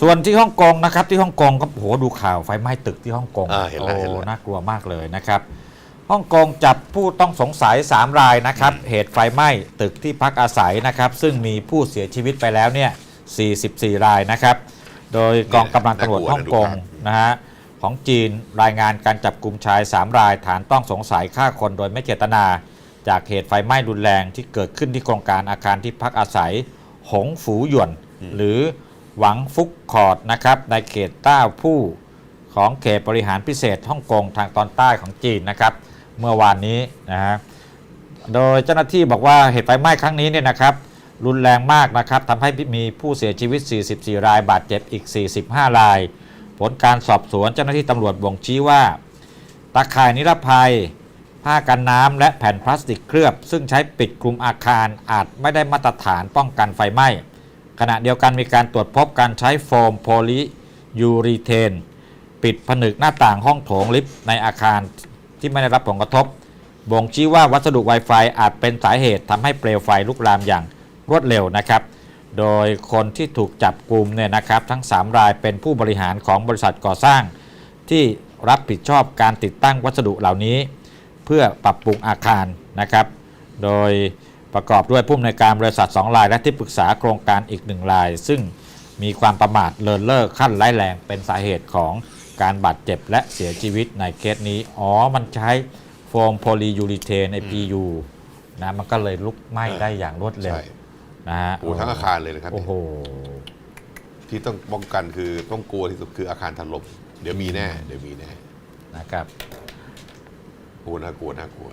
ส่วนที่ฮ่องกงนะครับที่ฮ่องกงก็โอ้โหดูข่าวไฟไหม้ตึกที่ฮ่องกงอ่าเห็นแล้วเห็นโอ้แล้ว น่ากลัวมากเลยนะครับฮ่องกงจับผู้ต้องสงสัย 3 รายนะครับ เหตุไฟไหม้ตึกที่พักอาศัยนะครับ ซึ่งมีผู้เสียชีวิตไปแล้วเนี่ย44 รายนะครับ โดยกองกำลังตำรวจฮ่องกงนะฮะของจีนรายงานการจับกลุ่มชาย 3 ราย ฐานต้องสงสัยฆ่าคนโดยไม่เจตนา จากเหตุไฟไหม้รุนแรงที่เกิดขึ้นที่โครงการอาคารที่พักอาศัย หงฝูหยวน หรือ หวังฟุกคอร์ดนะครับในเขตต้าผู้ของเขตบริหารพิเศษฮ่องกงทางตอนใต้ของจีนนะครับ เมื่อวานนี้นะฮะโดยเจ้าหน้าที่บอกว่าเหตุไฟไหม้ครั้งนี้เนี่ยนะครับ รุนแรงมากนะครับทำให้มีผู้เสียชีวิต 44 ราย บาดเจ็บอีก 45 ราย ผลการสอบสวนเจ้าหน้าที่ตำรวจบ่งชี้ว่า ตาข่ายนิรภัย ผ้ากันน้ำและแผ่นพลาสติกเคลือบ ซึ่งใช้ปิดคลุมอาคารอาจไม่ได้มาตรฐานป้องกันไฟไหม้ ขณะเดียวกันมีการตรวจพบการใช้โฟมโพลียูรีเทน ปิดผนึกหน้าต่างห้องโถงลิฟต์ในอาคารที่ไม่ได้รับผลกระทบ บ่งชี้ว่าวัสดุ Wi-Fi อาจเป็นสาเหตุทำให้เปลวไฟลุกลามอย่างรวดเร็วนะครับ โดยคนที่ถูกจับกลุ่มเนี่ยนะครับทั้ง 3 รายเป็นผู้บริหารของบริษัทก่อสร้าง ที่รับผิดชอบการติดตั้งวัสดุเหล่านี้ เพื่อปรับปรุงอาคารนะครับ โดย ประกอบด้วยผู้อำนวยการบริษัท2ราย และที่ปรึกษาโครงการอีก1ราย ซึ่งมีความประมาทเลินเล่อขั้นร้ายแรงเป็นสาเหตุของการบาดเจ็บและเสียชีวิตในเคสนี้ อ๋อ มันใช้โฟมโพลียูริเทนใน PU นะมันก็เลยลุกไหม้ได้อย่างรวดเร็วใช่ นะฮะโอ้ทั้งอาคารเลยนะครับโอ้โห ที่ต้องป้องกันคือต้องกลัวที่สุดคืออาคารถล่มเดี๋ยวมีแน่ เดี๋ยวมีแน่นะครับ โอ้น่ากลัวน่ากลัว